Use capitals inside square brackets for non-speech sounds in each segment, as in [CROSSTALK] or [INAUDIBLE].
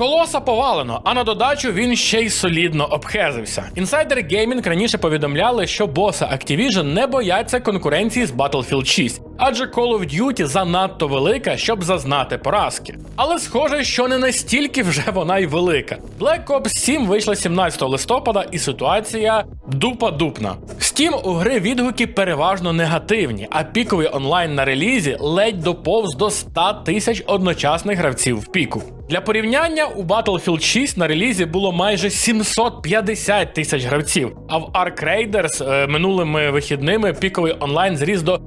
Колоса повалено, а на додачу він ще й солідно обхезився. Інсайдери Gaming раніше повідомляли, що боси Activision не бояться конкуренції з Battlefield 6, адже Call of Duty занадто велика, щоб зазнати поразки. Але схоже, що не настільки вже вона й велика. Black Ops 7 вийшла 17 листопада, і ситуація дупа-дупна. Steam у гри відгуки переважно негативні, а піковий онлайн на релізі ледь доповз до 100 тисяч одночасних гравців в піку. Для порівняння у Battlefield 6 на релізі було майже 750 тисяч гравців, а в Ark Raiders е, минулими вихідними піковий онлайн зріс до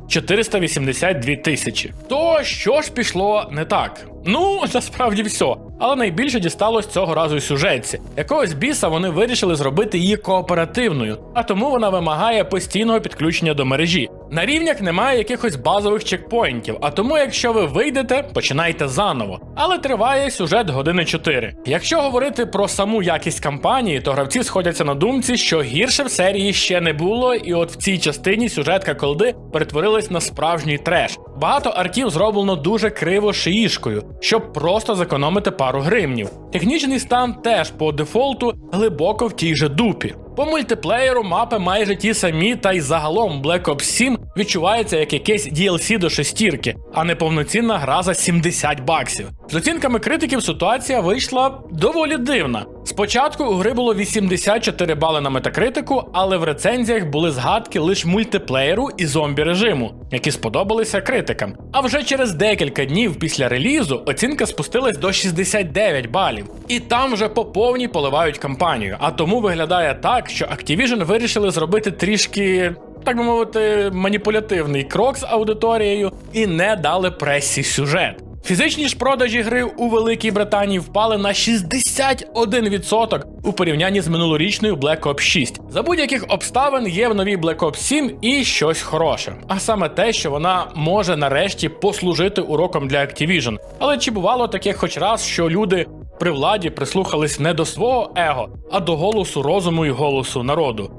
482 тисячі. То що ж пішло не так? Ну, [LAUGHS] насправді все. Але найбільше дісталось цього разу сюжетці. Якогось біса вони вирішили зробити її кооперативною, а тому вона вимагає постійного підключення до мережі. На рівнях немає якихось базових чекпоінтів, а тому, якщо ви вийдете, починайте заново. Але триває сюжет години 4. Якщо говорити про саму якість кампанії, то гравці сходяться на думці, що гірше в серії ще не було, і от в цій частині сюжетка колди перетворилась на справжній треш. Багато артів зроблено дуже криво шиїшкою, щоб просто зекономити пару гривнів. Технічний стан теж по дефолту глибоко в тій же дупі. По мультиплеєру мапи майже ті самі, та й загалом Black Ops 7 відчувається як якесь DLC до шестірки, а не повноцінна гра за 70 баксів. З оцінками критиків ситуація вийшла доволі дивна. Спочатку у гри було 84 бали на метакритику, але в рецензіях були згадки лише мультиплеєру і зомбі режиму, які сподобалися критикам. А вже через декілька днів після релізу оцінка спустилась до 69 балів. І там вже по повній поливають кампанію. А тому виглядає так, що Activision вирішили зробити трішки. Так би мовити, маніпулятивний крок з аудиторією і не дали пресі сюжет. Фізичні ж продажі гри у Великій Британії впали на 61% у порівнянні з минулорічною Black Ops 6. За будь-яких обставин є в новій Black Ops 7 і щось хороше. А саме те, що вона може нарешті послужити уроком для Activision. Але чи бувало таке хоч раз, що люди при владі прислухались не до свого его, а до голосу розуму і голосу народу?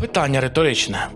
Питання риторичне.